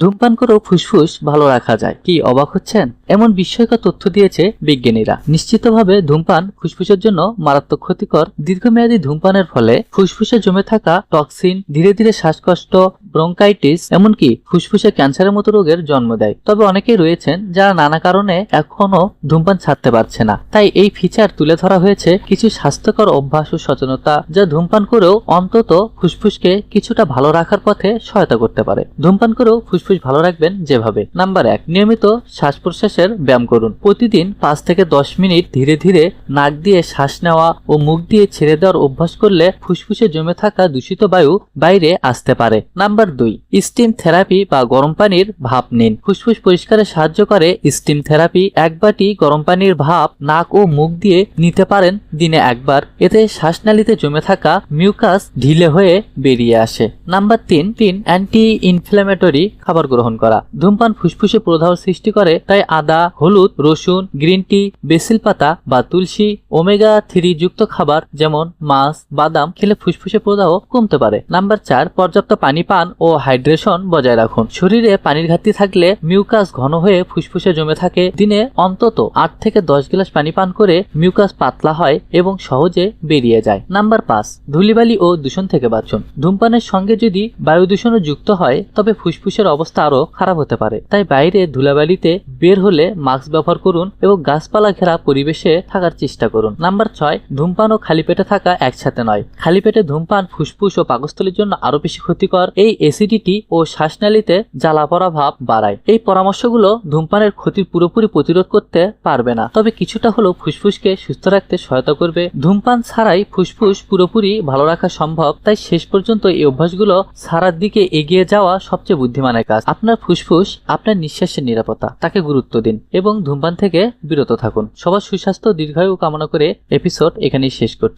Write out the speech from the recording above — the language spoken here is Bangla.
ধূমপান করেও ফুসফুস ভালো রাখা যায়। কি, অবাক হচ্ছেন? এমন বিস্ময়কর তথ্য দিয়েছে বিজ্ঞানীরা। নিশ্চিতভাবে ধূমপান ফুসফুসের জন্য মারাত্মক ক্ষতিকর। দীর্ঘমেয়াদী ধূমপানের ফলে ফুসফুসে জমে থাকা টক্সিন ধীরে ধীরে শ্বাসকষ্ট, ব্রঙ্কাইটিস, এমনকি ফুসফুসে ক্যান্সারের মতো রোগের জন্ম দেয়। তবে অনেকেই রয়েছেন যারা নানা কারণে এখনও ধূমপান ছাড়তে পারছে না। তাই এই ফিচার তুলে ধরা হয়েছে কিছু স্বাস্থ্যকর অভ্যাস ও সচেতনতা যা ধূমপান করেও অন্তত ফুসফুসকে কিছুটা ভালো রাখার পথে সহায়তা করতে পারে। ধূমপান করেও ফুসফুস ভালো রাখবেন যেভাবে। নাম্বার এক, নিয়মিত শ্বাস প্রশ্বাসের ব্যায়াম করুন। প্রতিদিন পাঁচ থেকে দশ মিনিট ধীরে ধীরে নাক দিয়ে শ্বাস নেওয়া ও মুখ দিয়ে ছেড়ে দেওয়ার অভ্যাস করলে ফুসফুসে জমে থাকা দূষিত বায়ু বাইরে আসতে পারে। নাম্বার দুই স্টিম থেরাপি বা গরম পানির ভাপ নিন। ফুসফুস পরিষ্কারে সাহায্য করে স্টিম থেরাপি এক বাটি গরম পানির ভাপ নাক ও মুখ দিয়ে নিতে পারেন দিনে একবার। এতে শ্বাসনালীতে জমে থাকা মিউকাস ঢিলে হয়ে বেরিয়ে আসে। নাম্বার তিন তিন অ্যান্টি ইনফ্ল্যামেটরি খাবার গ্রহণ করা। ধূমপান ফুসফুসে প্রদাহ সৃষ্টি করে, তাই আদা, হলুদ, রসুন, গ্রিন টি, বেসিল পাতা বা তুলসী, ওমেগা থ্রি যুক্ত খাবার যেমন মাছ, বাদাম খেলে ফুসফুসে প্রদাহ কমতে পারে। নাম্বার চার, পর্যাপ্ত পানি পান ও হাইড্রেশন বজায় রাখুন। শরীরে পানির ঘাটতি থাকলে মিউকাস ঘন হয়ে ফুসফুসে জমে থাকে। দিনে অন্তত আট থেকে দশ গ্লাস পানি পান করে মিউকাস পাতলা হয় এবং সহজে বেরিয়ে যায়। নাম্বার পাঁচ, ধুলিবালি ও দূষণ থেকে বাঁচুন। ধূমপানের সঙ্গে যদি বায়ু দূষণও যুক্ত হয়, তবে ফুসফুসের অবস্থা আরও খারাপ হতে পারে। তাই বাইরে ধুলাবালিতে বের হলে মাস্ক ব্যবহার করুন এবং গাছপালা ঘেরা পরিবেশে থাকার চেষ্টা করুন। নাম্বার ছয়, ধূমপান ও খালি পেটে থাকা একসাথে নয়। খালি পেটে ধূমপান, ফুসফুস ও পাকস্থলীর জন্য আরও বেশি ক্ষতিকর। এই অ্যাসিডিটি ও শ্বাসনালীতে জ্বালা পড়া ভাব বাড়ায়। এই পরামর্শগুলো ধূমপানের ক্ষতির পুরোপুরি প্রতিরোধ করতে পারবে না। তবে কিছুটা হলেও ফুসফুসকে সুস্থ রাখতে সহায়তা করবে। ধূমপান ছাড়াই ফুসফুস পুরোপুরি ভালো রাখা সম্ভব। তাই শেষ পর্যন্ত এই অভ্যাসগুলো সারার দিকে এগিয়ে যাওয়া সবচেয়ে বুদ্ধিমানের কাজ আপনার ফুসফুস, আপনার নিঃশ্বাসের নিরাপত্তা, তাকে গুরুত্ব দিন এবং ধূমপান থেকে বিরত থাকুন। সবার সুস্বাস্থ্য, দীর্ঘায়ু কামনা করে এপিসোড এখানেই শেষ করছি।